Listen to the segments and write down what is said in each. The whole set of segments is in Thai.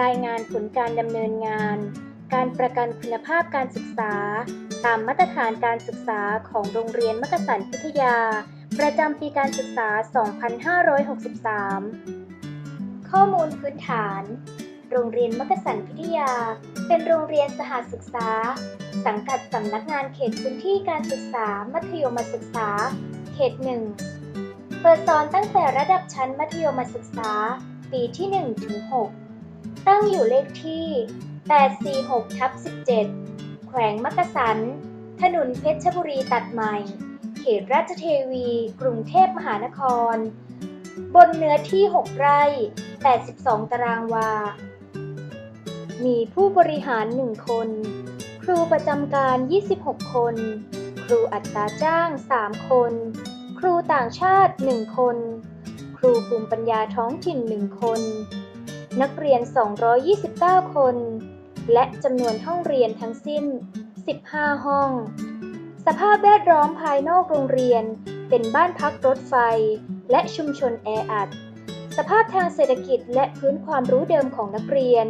รายงานผลการดำเนินงาน การประกันคุณภาพการศึกษา ตามมาตรฐานการศึกษาของโรงเรียนมักสันพิทยา ประจำปีการศึกษา 2563 ข้อมูลพื้นฐาน โรงเรียนมักสันพิทยา เป็นโรงเรียนสหศึกษา สังกัดสำนักงานเขตพื้นที่การศึกษา มัธยมศึกษา เขตหนึ่งเปิดสอนตั้งแต่ระดับชั้นมัธยมศึกษา ปีที่1ถึง6 ตั้งอยู่เลขที่ 846ทับ17 แขวงมักกะสัน ถนนเพชรบุรีตัดใหม่ เขตราชเทวี กรุงเทพมหานคร บนเนื้อที่ 6 ไร่ 82 ตารางวา มีผู้บริหาร 1 คน ครูประจำการ 26 คน ครูอัตราจ้าง 3 คน ครูต่างชาติ 1 คน ครูภูมิปัญญาท้องถิ่น 1 คน นักเรียน 229 คน และจำนวนห้องเรียนทั้งสิ้น 15 ห้อง สภาพแวดล้อมภายนอกโรงเรียน เป็นบ้านพักรถไฟ และชุมชนแออัด สภาพทางเศรษฐกิจและพื้นความรู้เดิมของนักเรียน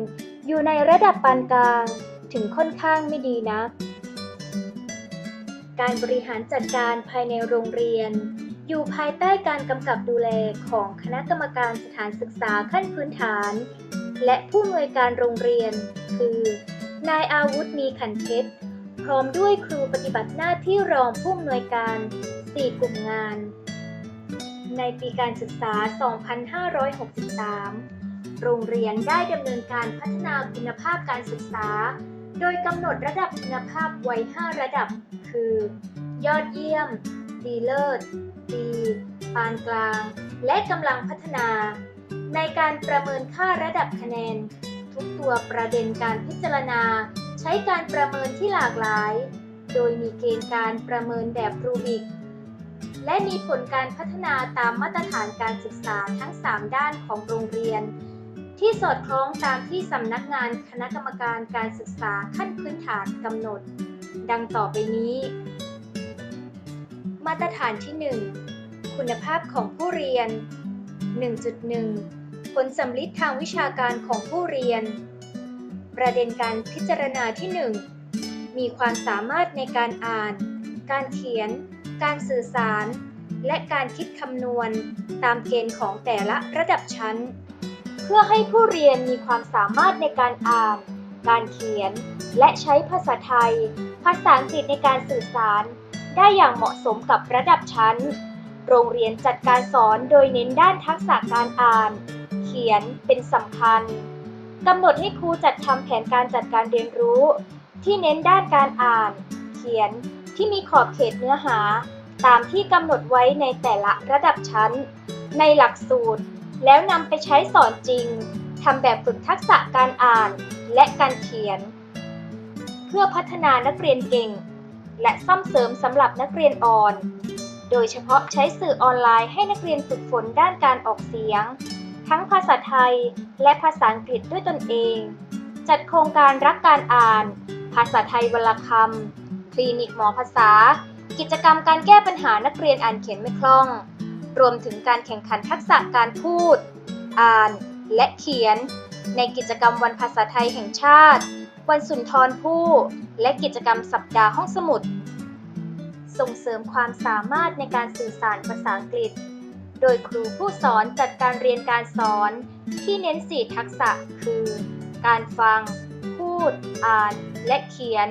อยู่ในระดับปานกลางถึงค่อนข้างไม่ดีนักการบริหารจัดการภายในโรงเรียน อยู่ภายใต้การกำกับดูแลของคณะกรรมการสถานศึกษาขั้นพื้นฐาน และผู้อำนวยการโรงเรียน คือ นายอาวุธมีขันเพชรพร้อมด้วยครูปฏิบัติหน้าที่รองผู้อำนวยการ 4 กลุ่มงาน ในปีการศึกษา 2563 โรงเรียนได้ดำเนินการพัฒนาคุณภาพการศึกษา โดยกำหนดระดับคุณภาพไว้ 5 ระดับ คือ ยอดเยี่ยม ดีเลิศ ดี ปานกลาง และกำลังพัฒนา ในการประเมินค่าระดับคะแนน ทุกตัวประเด็นการพิจารณา ใช้การประเมินที่หลากหลาย โดยมีเกณฑ์การประเมินแบบรูบิก และมีผลการพัฒนาตามมาตรฐานการศึกษาทั้ง 3 ด้านของโรงเรียน ที่สอดคล้องตามที่สำนักงานคณะกรรมการการศึกษาขั้นพื้นฐานกำหนด ดังต่อไปนี้ มาตรฐานที่ 1 คุณภาพของผู้เรียน 1.1 ผลสำลิดทางวิชาการของผู้เรียน ประเด็นการพิจารณาที่ 1 มีความสามารถในการอ่าน การเขียน การสื่อสาร และการคิดคำนวณ ตามเกณฑ์ของแต่ละระดับชั้น พื่อให้ผู้เรียนมีความสามารถในการอ่าน การเขียน และใช้ภาษาไทย ภาษาอังกฤษในการสื่อสาร ได้อย่างเหมาะสมกับระดับชั้น โรงเรียนจัดการสอนโดยเน้นด้านทักษะการอ่าน เขียนเป็นสำคัญกำหนดให้ครูจัดทำแผนการจัดการเรียนรู้ ที่เน้นด้านการอ่าน เขียนที่มีขอบเขตเนื้อหา ตามที่กำหนดไว้ในแต่ละระดับชั้น ในหลักสูตร แล้วนำไปใช้สอนจริงทำแบบฝึกทักษะการอ่านและการเขียน เพื่อพัฒนานักเรียนเก่ง และซ่อมเสริมสำหรับนักเรียนอ่อน โดยเฉพาะใช้สื่อออนไลน์ให้นักเรียนฝึกฝนด้านการออกเสียง ทั้งภาษาไทยและภาษาอังกฤษด้วยตนเอง จัดโครงการรักการอ่าน ภาษาไทยวลคำคลินิกหมอภาษา กิจกรรมการแก้ปัญหานักเรียนอ่านเขียนไม่คล่อง รวมถึงการแข่งขันทักษะการพูด อ่าน และเขียน ในกิจกรรมวันภาษาไทยแห่งชาติ วันสุนทรภู่ และกิจกรรมสัปดาห์ห้องสมุด ส่งเสริมความสามารถในการสื่อสารภาษาอังกฤษ โดยครูผู้สอนจัดการเรียนการสอน ที่เน้น 4 ทักษะคือ การฟัง พูด อ่าน และเขียน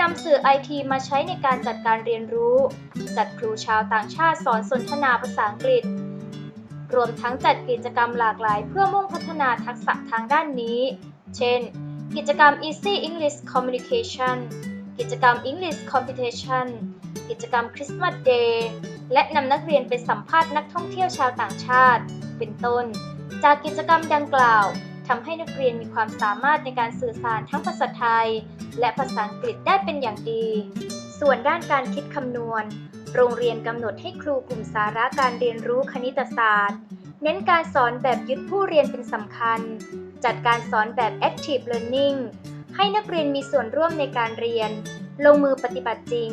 นำสื่อไอทีมาใช้ในการจัดการเรียนรู้ จัดครูชาวต่างชาติสอนสนทนาภาษาอังกฤษ รวมทั้งจัดกิจกรรมหลากหลายเพื่อมุ่งพัฒนาทักษะทางด้านนี้ เช่น กิจกรรม Easy English Communication กิจกรรม English Competition กิจกรรม Christmas Day และนำนักเรียนไปสัมภาษณ์นักท่องเที่ยวชาวต่างชาติ เป็นต้น จากกิจกรรมดังกล่าว ทำให้นักเรียนมีความสามารถในการสื่อสารทั้งภาษาไทย และภาษาอังกฤษได้เป็นอย่างดี ส่วนด้านการคิดคำนวณ โรงเรียนกำหนดให้ครูกลุ่มสาระการเรียนรู้คณิตศาสตร์ เน้นการสอนแบบยึดผู้เรียนเป็นสำคัญ จัดการสอนแบบ active learning ให้นักเรียนมีส่วนร่วมในการเรียน ลงมือปฏิบัติจริง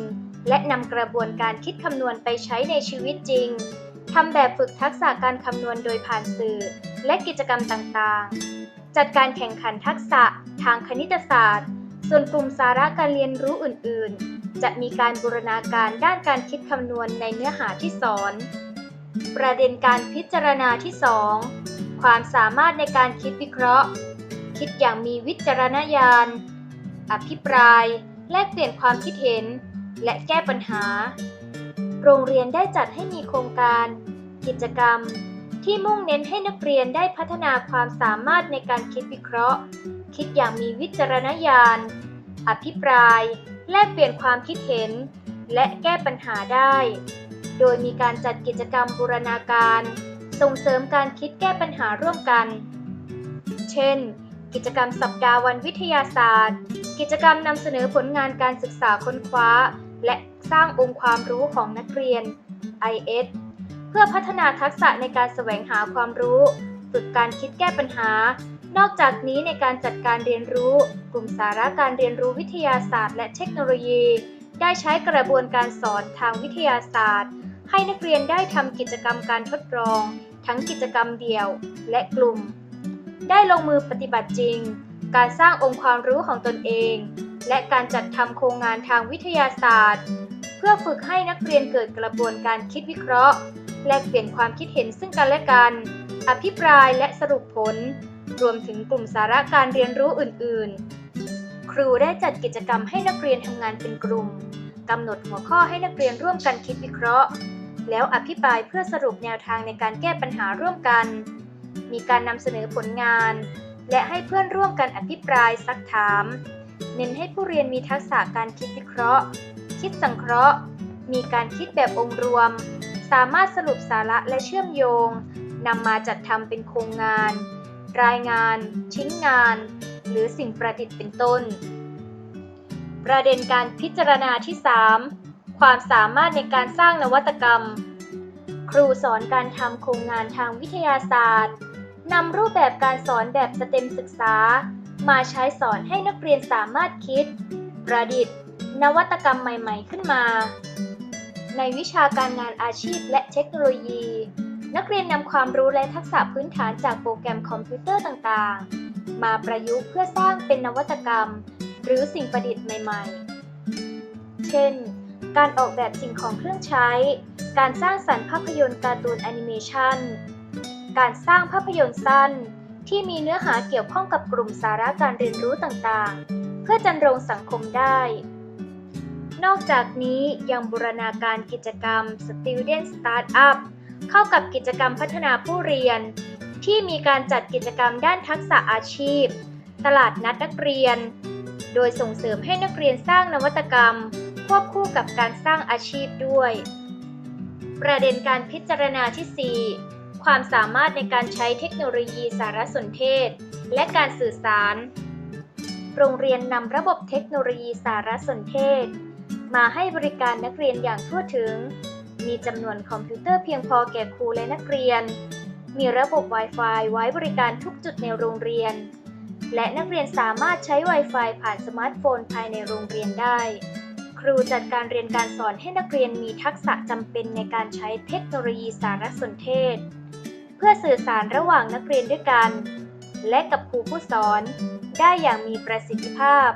และนำกระบวนการคิดคำนวณไปใช้ในชีวิตจริงทำแบบฝึกทักษะการคำนวณโดยผ่านสื่อ และกิจกรรมต่างๆ จัดการแข่งขันทักษะทางคณิตศาสตร์ ส่วนกลุ่มสาระการเรียนรู้อื่น ๆ จะมีการบูรณาการด้านการคิดคำนวณในเนื้อหาที่สอน ประเด็นการพิจารณาที่ 2 ความสามารถในการคิดวิเคราะห์ คิดอย่างมีวิจารณญาณ อภิปราย แลกเปลี่ยนความคิดเห็น และแก้ปัญหา โรงเรียนได้จัดให้มีโครงการ กิจกรรม ที่มุ่งเน้นให้นักเรียนได้พัฒนาความสามารถในการคิดวิเคราะห์ คิดอย่างมีวิจารณญาณ อภิปราย แลกเปลี่ยนความคิดเห็น และแก้ปัญหาได้ โดยมีการจัดกิจกรรมบูรณาการ ส่งเสริมการคิดแก้ปัญหาร่วมกัน เช่น กิจกรรมสัปดาห์วันวิทยาศาสตร์ กิจกรรมนำเสนอผลงานการศึกษาค้นคว้า และสร้างองค์ความรู้ของนักเรียน IS เพื่อพัฒนาทักษะในการแสวงหาความรู้ ฝึกการคิดแก้ปัญหา นอกจากนี้ในการจัดการเรียนรู้ กลุ่มสาระการเรียนรู้วิทยาศาสตร์ และเทคโนโลยี ได้ใช้กระบวนการสอนทางวิทยาศาสตร์ ให้นักเรียนได้ทำกิจกรรมการทดลอง ทั้งกิจกรรมเดี่ยว และกลุ่ม ได้ลงมือปฏิบัติจริง การสร้างองค์ความรู้ของตนเอง และการจัดทำโครงงานทางวิทยาศาสตร์ เพื่อฝึกให้นักเรียนเกิดกระบวนการคิดวิเคราะห์ แลกเปลี่ยนความคิดเห็นซึ่งกันและกัน อภิปรายและสรุปผล รวมถึงกลุ่มสาระการเรียนรู้อื่น ๆ ครูได้จัดกิจกรรมให้นักเรียนทำงานเป็นกลุ่มกำหนดหัวข้อให้นักเรียนร่วมกันคิดวิเคราะห์ แล้วอภิปรายเพื่อสรุปแนวทางในการแก้ปัญหาร่วมกัน มีการนำเสนอผลงาน และให้เพื่อนร่วมกันอภิปรายซักถาม เน้นให้ผู้เรียนมีทักษะการคิดวิเคราะห์ คิดสังเคราะห์ มีการคิดแบบองค์รวม สามารถสรุปสาระและเชื่อมโยงนำมาจัดทำเป็นโครงงาน รายงาน ชิ้นงาน หรือสิ่งประดิษฐ์เป็นต้น ประเด็นการพิจารณาที่ 3 ความสามารถในการสร้างนวัตกรรม ครูสอนการทำโครงงานทางวิทยาศาสตร์นำรูปแบบการสอนแบบสเต็มศึกษา มาใช้สอนให้นักเรียนสามารถคิด ประดิษฐ์ นวัตกรรมใหม่ ๆ ขึ้นมา ในวิชาการงานอาชีพและเทคโนโลยี นักเรียนนำความรู้และทักษะพื้นฐานจากโปรแกรมคอมพิวเตอร์ต่างๆ มาประยุกต์เพื่อสร้างเป็นนวัตกรรม หรือสิ่งประดิษฐ์ใหม่ ๆ เช่น การออกแบบสิ่งของเครื่องใช้ การสร้างสรรค์ภาพยนตร์การ์ตูนแอนิเมชันการสร้างภาพยนตร์สั้น ที่มีเนื้อหาเกี่ยวข้องกับกลุ่มสาระการเรียนรู้ต่างๆ เพื่อจันรงสังคมได้ นอกจากนี้ยังบูรณาการกิจกรรม Student Startup เข้ากับกิจกรรมพัฒนาผู้เรียน ที่มีการจัดกิจกรรมด้านทักษะอาชีพ ตลาดนัดนักเรียน โดยส่งเสริมให้นักเรียนสร้างนวัตกรรม ควบคู่กับการสร้างอาชีพด้วย ประเด็นการพิจารณาที่ 4 ความสามารถในการใช้เทคโนโลยีสารสนเทศ และการสื่อสาร โรงเรียนนำระบบเทคโนโลยีสารสนเทศ มาให้บริการนักเรียนอย่างทั่วถึง มีจำนวนคอมพิวเตอร์เพียงพอแก่ครูและนักเรียน มีระบบ Wi-Fi ไว้บริการทุกจุดในโรงเรียน และนักเรียนสามารถใช้ Wi-Fi ผ่านสมาร์ทโฟนภายในโรงเรียนได้ ครูจัดการเรียนการสอนให้นักเรียนมีทักษะจำเป็นในการใช้เทคโนโลยีสารสนเทศ เพื่อสื่อสารระหว่างนักเรียนด้วยกัน และกับครูผู้สอน ได้อย่างมีประสิทธิภาพ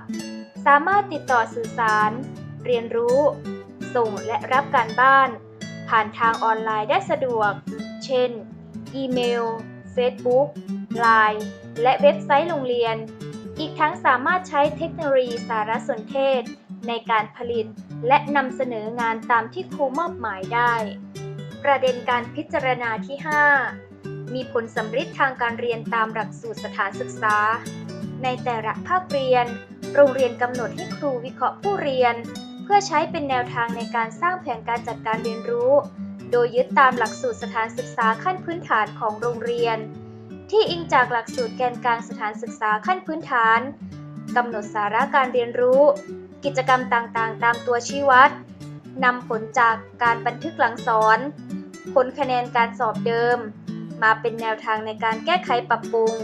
สามารถติดต่อสื่อสาร เรียนรู้ ส่งและรับการบ้าน ผ่านทางออนไลน์ได้สะดวก เช่น อีเมล Facebook Line และเว็บไซต์โรงเรียน อีกทั้งสามารถใช้เทคโนโลยีสารสนเทศ ในการผลิต และนำเสนองานตามที่ครูมอบหมายได้ ประเด็นการพิจารณาที่ 5 มีผลสำฤทธิ์ทางการเรียนตามหลักสูตรสถานศึกษา ในแต่ละภาคเรียน โรงเรียนกำหนดให้ครูวิเคราะห์ผู้เรียน เพื่อใช้เป็นแนวทางในการสร้างแผนการจัดการเรียนรู้ โดยยึดตามหลักสูตรสถานศึกษาขั้นพื้นฐานของโรงเรียน ที่อิงจากหลักสูตรแกนกลางสถานศึกษาขั้นพื้นฐานกำหนดสาระการเรียนรู้ กิจกรรมต่างๆ ตามตัวชี้วัดนำผลจากการบันทึกหลังสอน ผลคะแนนการสอบเดิม มาเป็นแนวทางในการแก้ไขปรับปรุง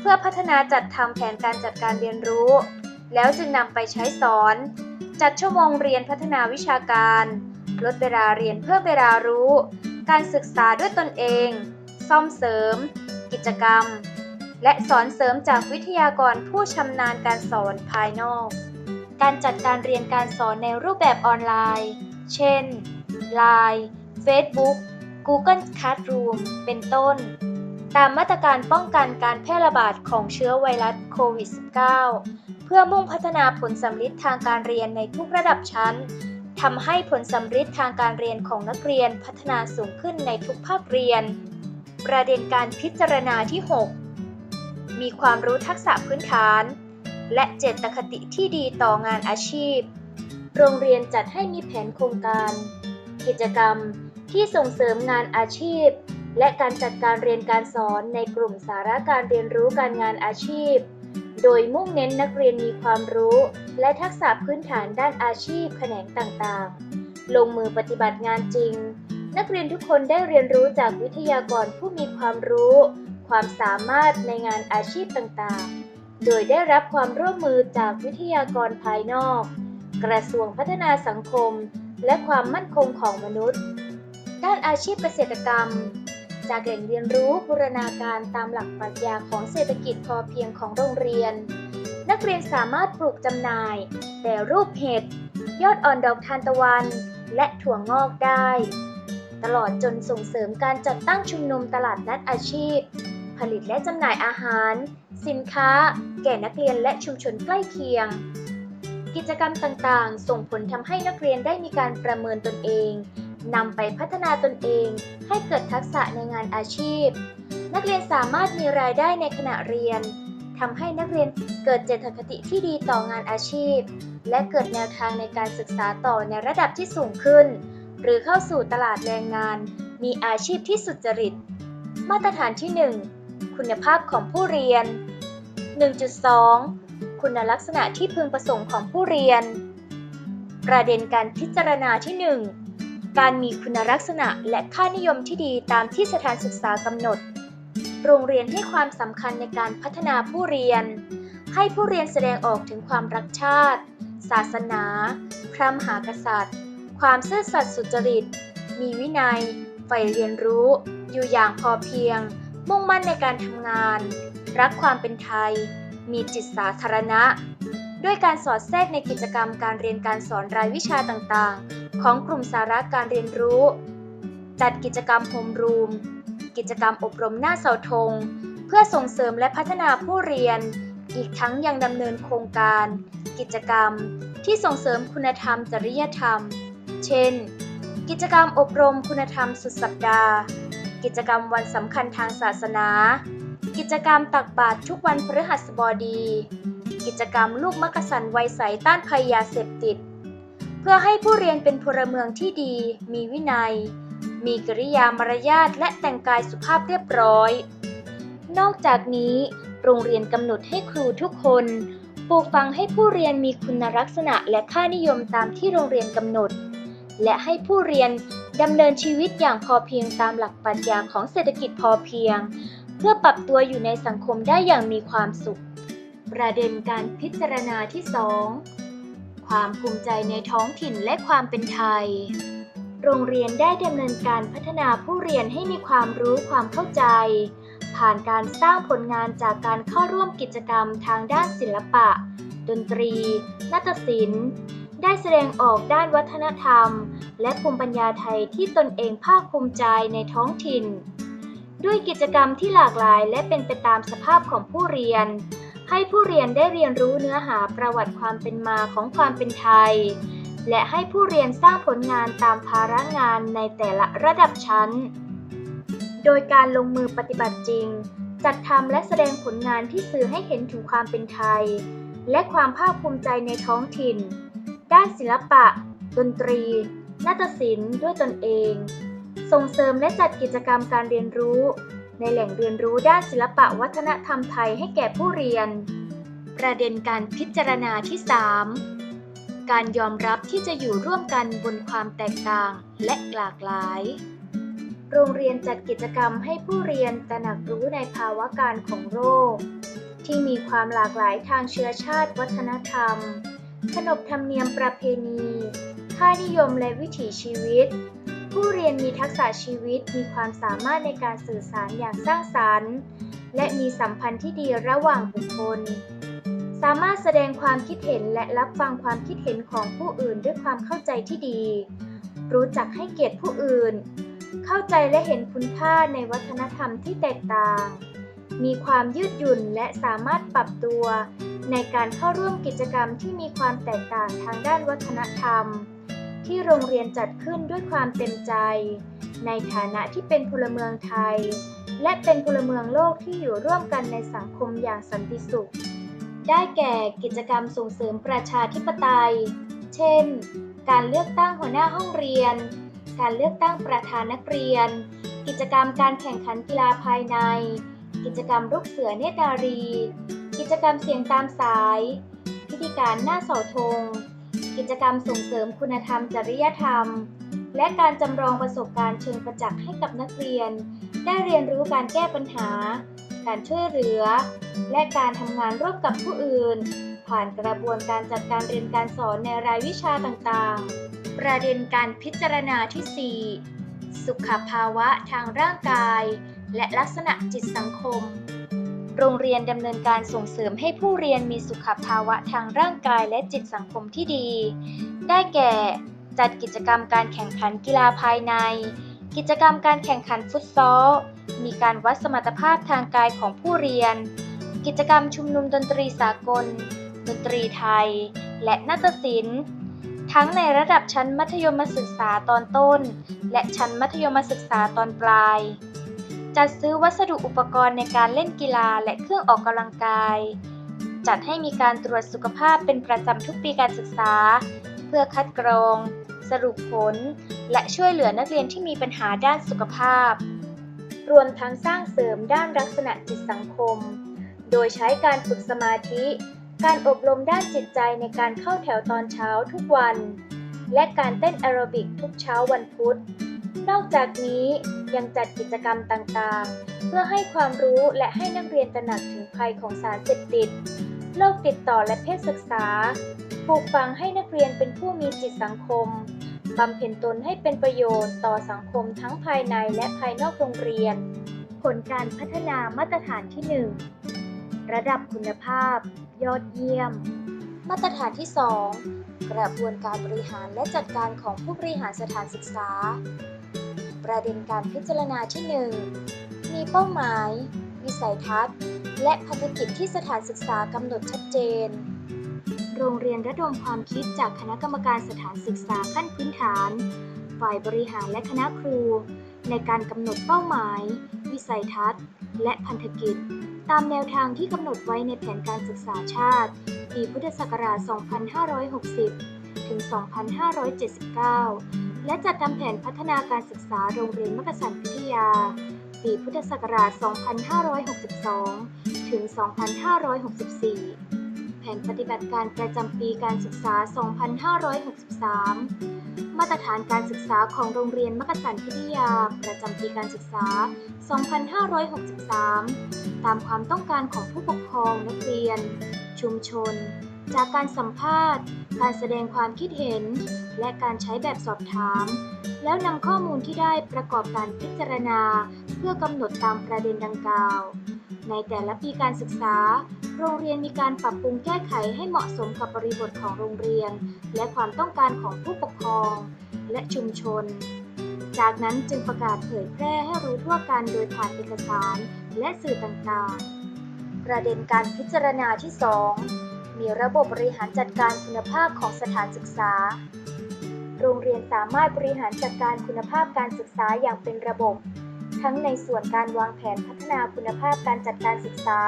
เพื่อพัฒนาจัดทำแผนการจัดการเรียนรู้ แล้วจึงนำไปใช้สอน จัดชั่วโมงเรียนพัฒนาวิชาการ ลดเวลาเรียนเพื่อเวลารู้ การศึกษาด้วยตนเอง ซ่อมเสริม กิจกรรม และสอนเสริมจากวิทยากรผู้ชำนาญการสอนภายนอก การจัดการเรียนการสอนในรูปแบบออนไลน์ เช่น Line Facebook Google Classroom เป็นต้น ตามมาตรการป้องกันการแพร่ระบาดของเชื้อไวรัสโควิด -19 เพื่อมุ่งพัฒนาผลสำลิดทางการเรียนในทุกระดับชั้นทำให้ผลสำลิดทางการเรียนของนักเรียนพัฒนาสูงขึ้นในทุกภาคเรียน ประเด็นการพิจารณาที่ 6 มีความรู้ทักษะพื้นฐาน และเจตคติที่ดีต่องานอาชีพ โรงเรียนจัดให้มีแผนโครงการ กิจกรรมที่ส่งเสริมงานอาชีพ และการจัดการเรียนการสอนในกลุ่มสาระการเรียนรู้การงานอาชีพ โดยมุ่งเน้นนักเรียนมีความรู้ และทักษะพื้นฐานด้านอาชีพแขนงต่างๆ ลงมือปฏิบัติงานจริง นักเรียนทุกคนได้เรียนรู้จากวิทยากรผู้มีความรู้ ความสามารถในงานอาชีพต่างๆ โดยได้รับความร่วมมือจากวิทยากรภายนอก กระทรวงพัฒนาสังคม และความมั่นคงของมนุษย์ ด้านอาชีพเกษตรกรรม จากแหล่งเรียนรู้บูรณาการตามหลักปรัชญาของเศรษฐกิจพอเพียงของโรงเรียน นักเรียนสามารถปลูกจำหน่าย แต่รูปเห็ด ยอดอ่อนดอกทานตะวัน และถั่วงอกได้ ตลอดจนส่งเสริมการจัดตั้งชุมนุมตลาดนัดอาชีพ ผลิตและจำหน่ายอาหาร สินค้า แก่นักเรียนและชุมชนใกล้เคียง กิจกรรมต่างๆ ส่งผลทำให้นักเรียนได้มีการประเมินตนเอง นำไปพัฒนาตนเองให้เกิดทักษะในงานอาชีพ นักเรียนสามารถมีรายได้ในขณะเรียนทำให้นักเรียนเกิดเจตคติที่ดีต่องานอาชีพ และเกิดแนวทางในการศึกษาต่อในระดับที่สูงขึ้น หรือเข้าสู่ตลาดแรงงาน มีอาชีพที่สุจริต มาตรฐานที่ 1 คุณภาพของผู้เรียน 1.2 คุณลักษณะที่พึงประสงค์ของผู้เรียน ประเด็นการพิจารณาที่ 1 การมีคุณลักษณะและค่านิยมที่ดีตามที่สถานศึกษากำหนด โรงเรียนให้ความสำคัญในการพัฒนาผู้เรียน ให้ผู้เรียนแสดงออกถึงความรักชาติ ศาสนา พระมหากษัตริย์ ความซื่อสัตย์สุจริต มีวินัยใฝ่เรียนรู้ อยู่อย่างพอเพียง มุ่งมั่นในการทำงาน รักความเป็นไทย มีจิตสาธารณะ ด้วยการสอดแทรกในกิจกรรมการเรียนการสอนรายวิชาต่างๆ ของกลุ่มสาระการเรียนรู้ จัดกิจกรรมโฮมรูม กิจกรรมอบรมหน้าเสาธง เพื่อส่งเสริมและพัฒนาผู้เรียน อีกทั้งยังดำเนินโครงการ กิจกรรมที่ส่งเสริมคุณธรรมจริยธรรม เช่น กิจกรรมอบรมคุณธรรมสุดสัปดาห์ กิจกรรมวันสำคัญทางศาสนา กิจกรรมตักบาตรทุกวันพฤหัสบดี กิจกรรมลูกมักสันไวยใสต้านภัยยาเสพติด เพื่อให้ผู้เรียนเป็นพลเมืองที่ดี มีวินัย มีกริยามารยาทและแต่งกายสุภาพเรียบร้อย นอกจากนี้โรงเรียนกำหนดให้ครูทุกคนปลูกฝังให้ผู้เรียนมีคุณลักษณะและค่านิยมตามที่โรงเรียนกำหนด และให้ผู้เรียนดำเนินชีวิตอย่างพอเพียงตามหลักปรัชญาของเศรษฐกิจพอเพียง เพื่อปรับตัวอยู่ในสังคมได้อย่างมีความสุข ประเด็นการพิจารณาที่ 2 ความภูมิใจในท้องถิ่นและความเป็นไทย โรงเรียนได้ดำเนินการพัฒนาผู้เรียนให้มีความรู้ความเข้าใจ ผ่านการสร้างผลงานจากการเข้าร่วมกิจกรรมทางด้านศิลปะ ดนตรี นาฏศิลป์ ได้แสดงออกด้านวัฒนธรรม และภูมิปัญญาไทยที่ตนเองภาคภูมิใจในท้องถิ่น ด้วยกิจกรรมที่หลากหลายและเป็นไปตามสภาพของผู้เรียน ให้ผู้เรียนได้เรียนรู้เนื้อหาประวัติความเป็นมาของความเป็นไทย และให้ผู้เรียนสร้างผลงานตามภาระงานในแต่ละระดับชั้น โดยการลงมือปฏิบัติจริง จัดทำและแสดงผลงานที่สื่อให้เห็นถึงความเป็นไทย และความภาคภูมิใจในท้องถิ่น ด้านศิลปะ ดนตรี นาฏศิลป์ด้วยตนเอง ส่งเสริมและจัดกิจกรรมการเรียนรู้ ในแหล่งเรียนรู้ด้านศิลปะวัฒนธรรมไทยให้แก่ผู้เรียน ประเด็นการพิจารณาที่ 3 การยอมรับที่จะอยู่ร่วมกันบนความแตกต่างและหลากหลาย โรงเรียนจัดกิจกรรมให้ผู้เรียนตระหนักรู้ในภาวะการของโรค ที่มีความหลากหลายทางเชื้อชาติวัฒนธรรม ขนบธรรมเนียมประเพณี ค่านิยมและวิถีชีวิต ผู้เรียนมีทักษะชีวิตมีความสามารถในการสื่อสารอย่างสร้างสรรค์ และมีสัมพันธ์ที่ดีระหว่างบุคคล สามารถแสดงความคิดเห็นและรับฟังความคิดเห็นของผู้อื่นด้วยความเข้าใจที่ดี รู้จักให้เกียรติผู้อื่น เข้าใจและเห็นคุณค่าในวัฒนธรรมที่แตกต่าง มีความยืดหยุ่นและสามารถปรับตัว ในการเข้าร่วมกิจกรรมที่มีความแตกต่างทางด้านวัฒนธรรม ที่โรงเรียนจัดขึ้นด้วยความเต็มใจ ในฐานะที่เป็นพลเมืองไทย และเป็นพลเมืองโลกที่อยู่ร่วมกันในสังคมอย่างสันติสุข ได้แก่กิจกรรมส่งเสริมประชาธิปไตย เช่น การเลือกตั้งหัวหน้าห้องเรียน การเลือกตั้งประธานนักเรียน กิจกรรมการแข่งขันกีฬาภายใน กิจกรรมลูกเสือเนตรนารี กิจกรรมเสียงตามสาย พิธีการหน้าเสาธง กิจกรรมส่งเสริมคุณธรรมจริยธรรม และการจำลองประสบการณ์เชิงประจักษ์ให้กับนักเรียน ได้เรียนรู้การแก้ปัญหา การช่วยเหลือ และการทำงานร่วมกับผู้อื่น ผ่านกระบวนการจัดการเรียนการสอนในรายวิชาต่างๆ ประเด็นการพิจารณาที่ 4 สุขภาวะทางร่างกาย และลักษณะจิตสังคม โรงเรียนดำเนินการส่งเสริมให้ผู้เรียนมีสุขภาวะทางร่างกายและจิตสังคมที่ดี ได้แก่ จัดกิจกรรมการแข่งขันกีฬาภายใน กิจกรรมการแข่งขันฟุตซอล มีการวัดสมรรถภาพทางกายของผู้เรียน กิจกรรมชุมนุมดนตรีสากล ดนตรีไทย และนาฏศิลป์ ทั้งในระดับชั้นมัธยมศึกษาตอนต้น และชั้นมัธยมศึกษาตอนปลาย จัดซื้อวัสดุอุปกรณ์ในการเล่นกีฬาและเครื่องออกกำลังกาย จัดให้มีการตรวจสุขภาพเป็นประจำทุกปีการศึกษา เพื่อคัดกรอง สรุปผล และช่วยเหลือนักเรียนที่มีปัญหาด้านสุขภาพ รวมทั้งสร้างเสริมด้านลักษณะจิตสังคม โดยใช้การฝึกสมาธิ การอบรมด้านจิตใจในการเข้าแถวตอนเช้าทุกวัน และการเต้นแอโรบิกทุกเช้าวันพุธ นอกจากนี้ยังจัดกิจกรรมต่างๆ เพื่อให้ความรู้และให้นักเรียนตระหนักถึงภัยของสารเสพติด โรคติดต่อและเพศศึกษา ปลูกฝังให้นักเรียนเป็นผู้มีจิตสังคม บำเพ็ญตนให้เป็นประโยชน์ต่อสังคมทั้งภายในและภายนอกโรงเรียน ผลการพัฒนามาตรฐานที่ 1 ระดับคุณภาพ ยอดเยี่ยม มาตรฐานที่ 2 กระบวนการบริหารและจัดการของผู้บริหารสถานศึกษา ประเด็นการพิจารณาที่ 1 มีเป้าหมาย วิสัยทัศน์ และภารกิจที่สถานศึกษากำหนดชัดเจน โรงเรียนระดมความคิดจากคณะกรรมการสถานศึกษาขั้นพื้นฐาน ฝ่ายบริหารและคณะครู ในการกำหนดเป้าหมาย วิสัยทัศน์ และพันธกิจ ตามแนวทางที่กำหนดไว้ในแผนการศึกษาชาติ ปีพุทธศักราช 2560 ถึง 2579 และจัดทำแผนพัฒนาการศึกษาโรงเรียนมักสันพิทยา ปีพุทธศักราช 2562 ถึง 2564 แผนปฏิบัติการประจำปีการศึกษา 2563 มาตรฐานการศึกษาของโรงเรียนมักสันพิทยา ประจำปีการศึกษา 2563 ตามความต้องการของผู้ปกครองนักเรียน ชุมชน จากการสัมภาษณ์ การแสดงความคิดเห็น และการใช้แบบสอบถาม แล้วนำข้อมูลที่ได้ประกอบการพิจารณา เพื่อกำหนดตามประเด็นดังกล่าว ในแต่ละปีการศึกษา โรงเรียนมีการปรับปรุงแก้ไขให้เหมาะสมกับบริบทของโรงเรียน และความต้องการของผู้ปกครอง และชุมชน จากนั้นจึงประกาศเผยแพร่ให้รู้ทั่วกันโดยผ่านเอกสาร และสื่อต่างๆ ประเด็นการพิจารณาที่ 2 มีระบบบริหารจัดการคุณภาพของสถานศึกษา โรงเรียนสามารถบริหารจัดการคุณภาพการศึกษาอย่างเป็นระบบ ทั้งในส่วนการวางแผนพัฒนาคุณภาพการจัดการศึกษา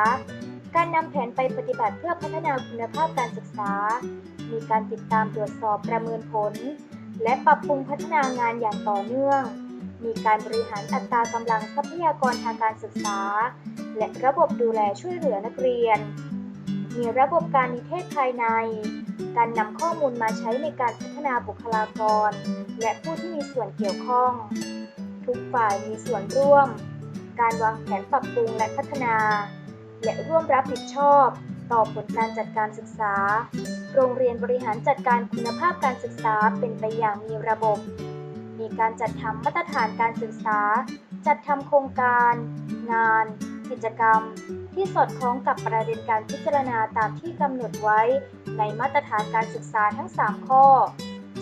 การนำแผนไปปฏิบัติเพื่อพัฒนาคุณภาพการศึกษา มีการติดตามตรวจสอบประเมินผล และปรับปรุงพัฒนางานอย่างต่อเนื่อง มีการบริหารอัตรากำลังทรัพยากรทางการศึกษา และระบบดูแลช่วยเหลือนักเรียน มีระบบการนิเทศภายใน การนำข้อมูลมาใช้ในการพัฒนาบุคลากร และผู้ที่มีส่วนเกี่ยวข้อง ทุกฝ่ายมีส่วนร่วม การวางแผนปรับปรุงและพัฒนา และร่วมรับผิดชอบ ต่อผลการจัดการศึกษา โรงเรียนบริหารจัดการคุณภาพการศึกษาเป็นไปอย่างมีระบบ มีการจัดทำมาตรฐานการศึกษา จัดทำโครงการ งาน กิจกรรม ที่สอดคล้องกับประเด็นการพิจารณาตามที่กำหนดไว้ ในมาตรฐานการศึกษาทั้ง 3 ข้อ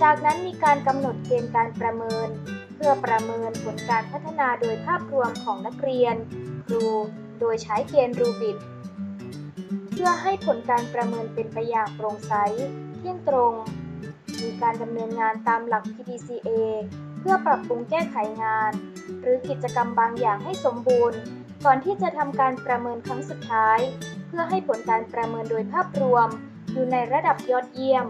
จากนั้นมีการกำหนดเกณฑ์การประเมิน เพื่อประเมินผลการพัฒนาโดยภาพรวมของนักเรียน ครู โดยใช้เกณฑ์รูบิกเพื่อให้ผลการประเมินเป็นไปอย่างโปร่งใส เที่ยงตรง มีการดำเนินงานตามหลัก PDCA เพื่อปรับปรุงแก้ไขงาน หรือกิจกรรมบางอย่างให้สมบูรณ์ ก่อนที่จะทำการประเมินครั้งสุดท้าย เพื่อให้ผลการประเมินโดยภาพรวม อยู่ในระดับยอดเยี่ยม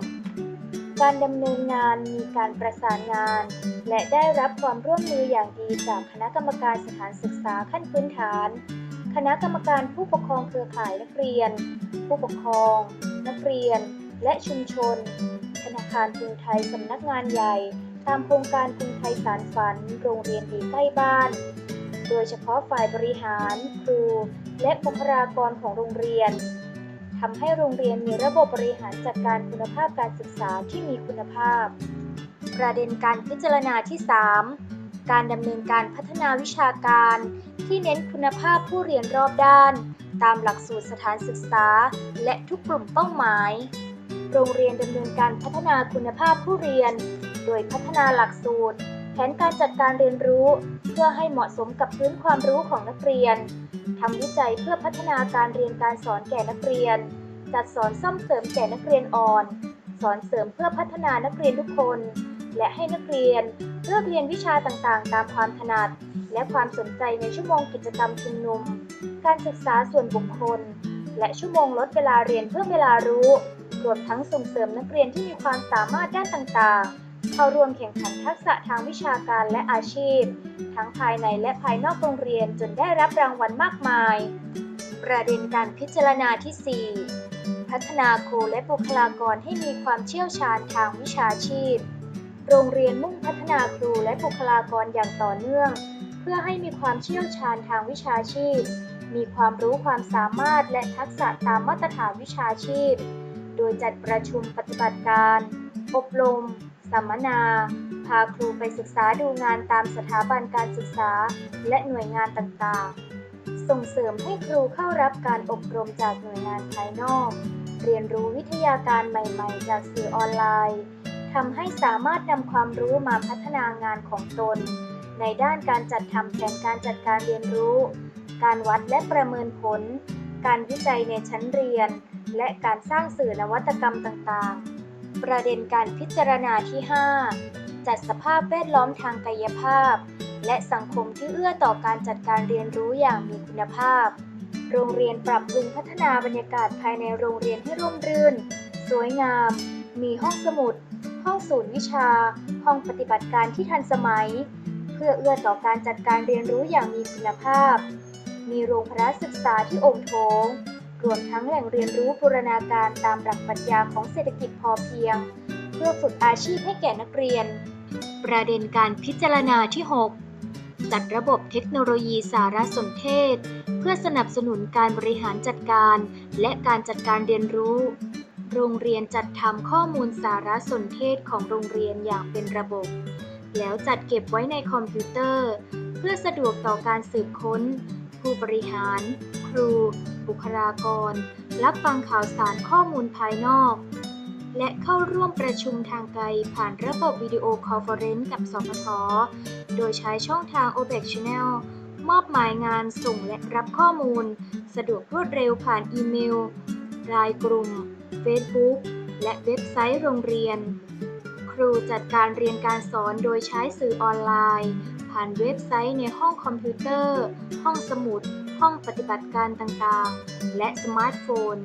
การดำเนินงานมีการประสานงาน และได้รับความร่วมมืออย่างดีจากคณะกรรมการสถานศึกษาขั้นพื้นฐาน คณะกรรมการผู้ปกครองเครือข่ายนักเรียน ผู้ปกครอง นักเรียน และชุมชน ธนาคารกรุงไทยสำนักงานใหญ่ ตามโครงการกรุงไทยสารฝัน โรงเรียนดีใกล้บ้าน โดยเฉพาะฝ่ายบริหาร ครู และบุคลากรของโรงเรียนทำให้โรงเรียนมีระบบบริหารจัดการคุณภาพการศึกษาที่มีคุณภาพ ประเด็นการพิจารณาที่ 3 การดำเนินการพัฒนาวิชาการ ที่เน้นคุณภาพผู้เรียนรอบด้าน ตามหลักสูตรสถานศึกษา และทุกกลุ่มเป้าหมาย โรงเรียนดำเนินการพัฒนาคุณภาพผู้เรียน โดยพัฒนาหลักสูตร แผนการจัดการเรียนรู้ เพื่อให้เหมาะสมกับพื้นความรู้ของนักเรียนทำวิจัยเพื่อพัฒนาการเรียนการสอนแก่นักเรียน จัดสอนซ่อมเสริมแก่นักเรียนอ่อน สอนเสริมเพื่อพัฒนานักเรียนทุกคน และให้นักเรียนเลือกเรียนวิชาต่างๆ ตามความถนัด และความสนใจในชั่วโมงกิจกรรมชุมนุม การศึกษาส่วนบุคคล และชั่วโมงลดเวลาเรียนเพิ่มเวลารู้ รวมทั้งส่งเสริมนักเรียนที่มีความสามารถด้านต่างๆ เข้าร่วมแข่งขันทักษะทางวิชาการและอาชีพ ทั้งภายในและภายนอกโรงเรียนจนได้รับรางวัลมากมาย ประเด็นการพิจารณาที่ 4 พัฒนาครูและบุคลากรให้มีความเชี่ยวชาญทางวิชาชีพ โรงเรียนมุ่งพัฒนาครูและบุคลากรอย่างต่อเนื่อง เพื่อให้มีความเชี่ยวชาญทางวิชาชีพ มีความรู้ความสามารถและทักษะตามมาตรฐานวิชาชีพ โดยจัดประชุมปฏิบัติการ อบรม สัมมนา พาครูไปศึกษาดูงานตามสถาบันการศึกษา และหน่วยงานต่างๆ ส่งเสริมให้ครูเข้ารับการอบรมจากหน่วยงานภายนอก เรียนรู้วิทยาการใหม่ ๆ จากสื่อออนไลน์ทำให้สามารถนำความรู้มาพัฒนางานของตน ในด้านการจัดทำแผนการจัดการเรียนรู้ การวัดและประเมินผล การวิจัยในชั้นเรียน และการสร้างสื่อนวัตกรรมต่างๆ ประเด็นการพิจารณาที่ 5 จัดสภาพแวดล้อมทางกายภาพ และสังคมที่เอื้อต่อการจัดการเรียนรู้อย่างมีคุณภาพ โรงเรียนปรับปรุงพัฒนาบรรยากาศภายในโรงเรียนให้ร่มรื่น สวยงาม มีห้องสมุด ห้องศูนย์วิชา ห้องปฏิบัติการที่ทันสมัย เพื่อเอื้อต่อการจัดการเรียนรู้อย่างมีคุณภาพ มีโรงพระศึกษาที่องค์โถง รวมทั้งแหล่งเรียนรู้บูรณาการตามหลักปรัชญาของเศรษฐกิจพอเพียง เพื่อฝึกอาชีพให้แก่นักเรียน ประเด็นการพิจารณาที่ 6 จัดระบบเทคโนโลยีสารสนเทศ เพื่อสนับสนุนการบริหารจัดการ และการจัดการเรียนรู้ โรงเรียนจัดทำข้อมูลสารสนเทศของโรงเรียนอย่างเป็นระบบ แล้วจัดเก็บไว้ในคอมพิวเตอร์ เพื่อสะดวกต่อการสืบค้น ผู้บริหาร รู บุคลากร รับฟังข่าวสารข้อมูลภายนอก และเข้าร่วมประชุมทางไกลผ่านระบบวิดีโอคอนเฟอเรนซ์กับสพทโดยใช้ช่องทาง OBEX Channel มอบหมายงานส่งและรับข้อมูล สะดวกรวดเร็วผ่านอีเมล รายกลุ่ม Facebook และเว็บไซต์โรงเรียน ครูจัดการเรียนการสอนโดยใช้สื่อออนไลน์ ผ่านเว็บไซต์ในห้องคอมพิวเตอร์ ห้องสมุด ห้องปฏิบัติการต่างๆ และสมาร์ทโฟน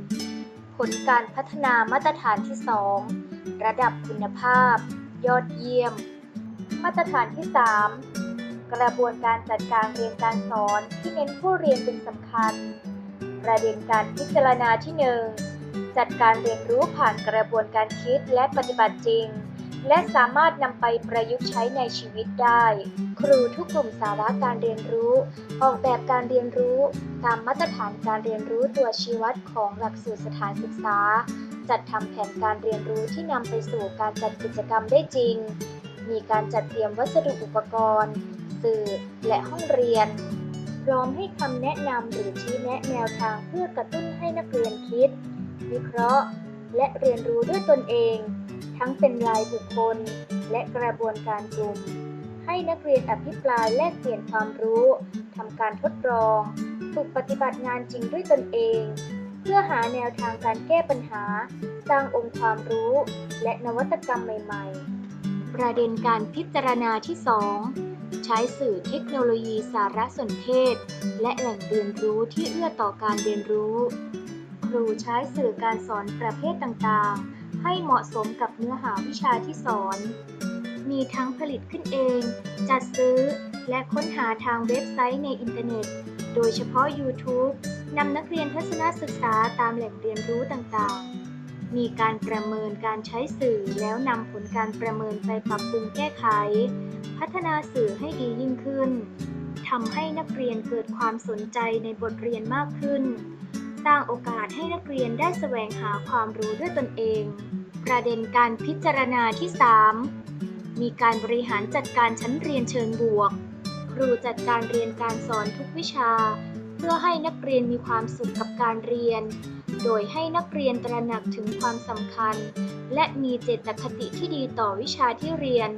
ผลการพัฒนามาตรฐานที่ 2 ระดับคุณภาพ ยอดเยี่ยม มาตรฐานที่ 3 กระบวนการจัดการเรียนการสอนที่เน้นผู้เรียนเป็นสำคัญ ประเด็นการพิจารณาที่ 1 จัดการเรียนรู้ผ่านกระบวนการคิดและปฏิบัติจริง และสามารถนำไปประยุกต์ใช้ในชีวิตได้ ครูทุกกลุ่มสาระการเรียนรู้ ออกแบบการเรียนรู้ ตามมาตรฐานการเรียนรู้ตัวชี้วัดของหลักสูตรสถานศึกษา จัดทำแผนการเรียนรู้ที่นำไปสู่การจัดกิจกรรมได้จริง มีการจัดเตรียมวัสดุอุปกรณ์ สื่อ และห้องเรียน พร้อมให้คำแนะนำหรือชี้แนะแนวทางเพื่อกระตุ้นให้นักเรียนคิด วิเคราะห์ และเรียนรู้ด้วยตนเอง ทั้งเป็นรายบุคคล และกระบวนการกลุ่ม ให้นักเรียนอภิปรายแลกเปลี่ยนความรู้ทำการทดลอง ฝึกปฏิบัติงานจริงด้วยตนเอง เพื่อหาแนวทางการแก้ปัญหา สร้างองค์ความรู้ และนวัตกรรมใหม่ๆ ประเด็นการพิจารณาที่ 2ใช้สื่อเทคโนโลยีสารสนเทศ และแหล่งเรียนรู้ที่เอื้อต่อการเรียนรู้ ครูใช้สื่อการสอนประเภทต่างๆ ให้เหมาะสมกับเนื้อหาวิชาที่สอน มีทั้งผลิตขึ้นเอง จัดซื้อ และค้นหาทางเว็บไซต์ในอินเทอร์เน็ต โดยเฉพาะ YouTube นำนักเรียนทัศนศึกษาตามแหล่งเรียนรู้ต่างๆ มีการประเมินการใช้สื่อแล้วนำผลการประเมินไปปรับปรุงแก้ไข พัฒนาสื่อให้ดียิ่งขึ้นทำให้นักเรียนเกิดความสนใจในบทเรียนมากขึ้น ร้างโอกาสให้นักเรียนได้แสวงหาความรู้ด้วยตนเอง ประเด็นการพิจารณาที่ 3 มีการบริหารจัดการชั้นเรียนเชิงบวก ครูจัดการเรียนการสอนทุกวิชา เพื่อให้นักเรียนมีความสุขกับการเรียน โดยให้นักเรียนตระหนักถึงความสำคัญ และมีเจตคติที่ดีต่อวิชาที่เรียน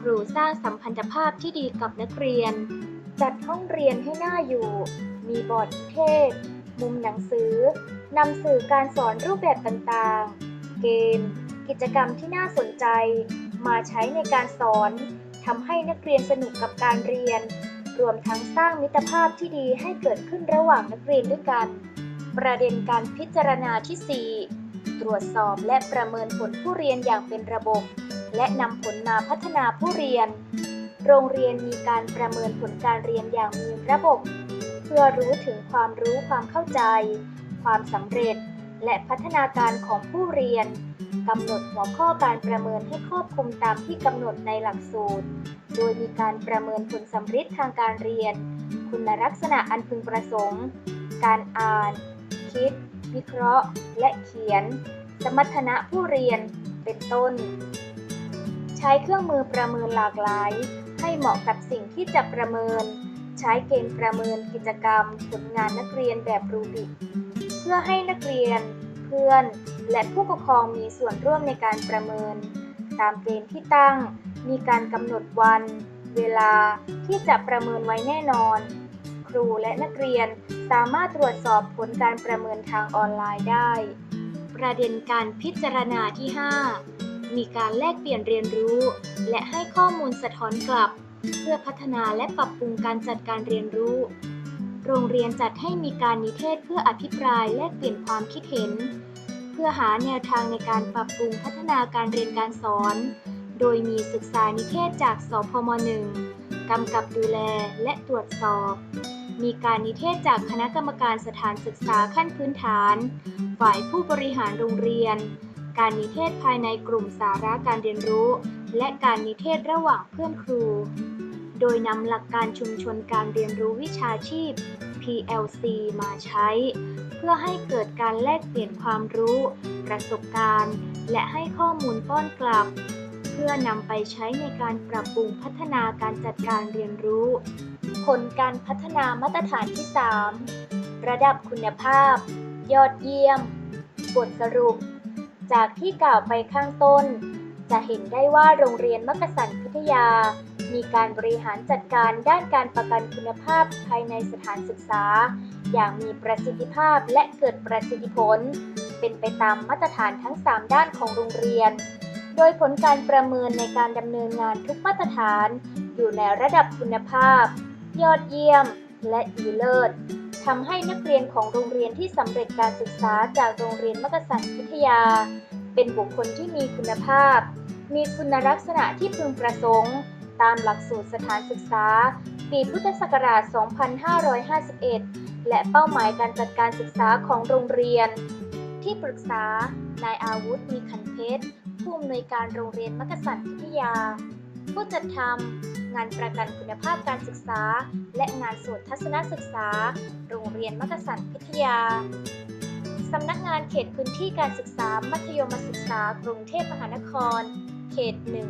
ครูสร้างสัมพันธภาพที่ดีกับนักเรียน จัดห้องเรียนให้น่าอยู่ มีบอร์ดเทศ มุมหนังสือนำสื่อการสอนรูปแบบต่างๆ เกม กิจกรรมที่น่าสนใจ มาใช้ในการสอนทำให้นักเรียนสนุกกับการเรียน รวมทั้งสร้างมิตรภาพที่ดีให้เกิดขึ้นระหว่างนักเรียนด้วยกัน ประเด็นการพิจารณาที่ 4 ตรวจสอบและประเมินผลผู้เรียนอย่างเป็นระบบ และนำผลมาพัฒนาผู้เรียน โรงเรียนมีการประเมินผลการเรียนอย่างมีระบบ พื่อรู้ถึงความรู้ความเข้าใจ ความสำเร็จ และพัฒนาการของผู้เรียนกำหนดหัวข้อการประเมินให้ครอบคลุมตามที่กำหนดในหลักสูตร โดยมีการประเมินผลสำฤทธิ์ทางการเรียน คุณลักษณะอันพึงประสงค์ การอ่าน คิด วิเคราะห์ และเขียน สมรรถนะผู้เรียน เป็นต้น ใช้เครื่องมือประเมินหลากหลาย ให้เหมาะกับสิ่งที่จะประเมิน ใช้เกณฑ์ประเมินกิจกรรม ผลงานนักเรียนแบบรูบิก เพื่อให้นักเรียน เพื่อน และผู้ปกครองมีส่วนร่วมในการประเมิน ตามเกณฑ์ที่ตั้ง มีการกำหนดวัน เวลาที่จะประเมินไว้แน่นอน ครูและนักเรียนสามารถตรวจสอบผลการประเมินทางออนไลน์ได้ ประเด็นการพิจารณาที่ 5 มีการแลกเปลี่ยนเรียนรู้ และให้ข้อมูลสะท้อนกลับ เพื่อพัฒนาและปรับปรุงการจัดการเรียนรู้ โรงเรียนจัดให้มีการนิเทศเพื่ออภิปรายแลกเปลี่ยนความคิดเห็น เพื่อหาแนวทางในการปรับปรุงพัฒนาการเรียนการสอน โดยมีศึกษานิเทศจากสพม .1 กำกับดูแลและตรวจสอบมีการนิเทศจากคณะกรรมการสถานศึกษาขั้นพื้นฐาน ฝ่ายผู้บริหารโรงเรียน การนิเทศภายในกลุ่มสาระการเรียนรู้ และการนิเทศระหว่างเพื่อนครู โดยนำหลักการชุมชนการเรียนรู้วิชาชีพ PLC มาใช้ เพื่อให้เกิดการแลกเปลี่ยนความรู้ ประสบการณ์ และให้ข้อมูลป้อนกลับ เพื่อนำไปใช้ในการปรับปรุงพัฒนาการจัดการเรียนรู้ ผลการพัฒนามาตรฐานที่ 3 ระดับคุณภาพ ยอดเยี่ยม บทสรุป จากที่กล่าวไปข้างต้น จะเห็นได้ว่าโรงเรียนมักสันพิทยา มีการบริหารจัดการด้านการประกันคุณภาพภายในสถานศึกษา อย่างมีประสิทธิภาพและเกิดประสิทธิผล เป็นไปตามมาตรฐานทั้ง 3 ด้านของโรงเรียน โดยผลการประเมินในการดำเนินงานทุกมาตรฐาน อยู่ในระดับคุณภาพ ยอดเยี่ยม และดีเลิศทำให้นักเรียนของโรงเรียนที่สำเร็จการศึกษาจากโรงเรียนมักสันพิทยา เป็นบุคคลที่มีคุณภาพ มีคุณลักษณะที่พึงประสงค์ ตามหลักสูตรสถานศึกษา ปีพุทธศักราช 2551 และเป้าหมายการจัดการศึกษาของโรงเรียน ที่ปรึกษานายอาวุธมีขันเพชรผู้อำนวยการโรงเรียนมักสันพิทยา ผู้จัดทำงานประกันคุณภาพการศึกษา และงานสวดทัศนศึกษา โรงเรียนมักสันพิทยาสำนักงานเขตพื้นที่การศึกษามัธยมศึกษากรุงเทพมหานคร เขตหนึ่ง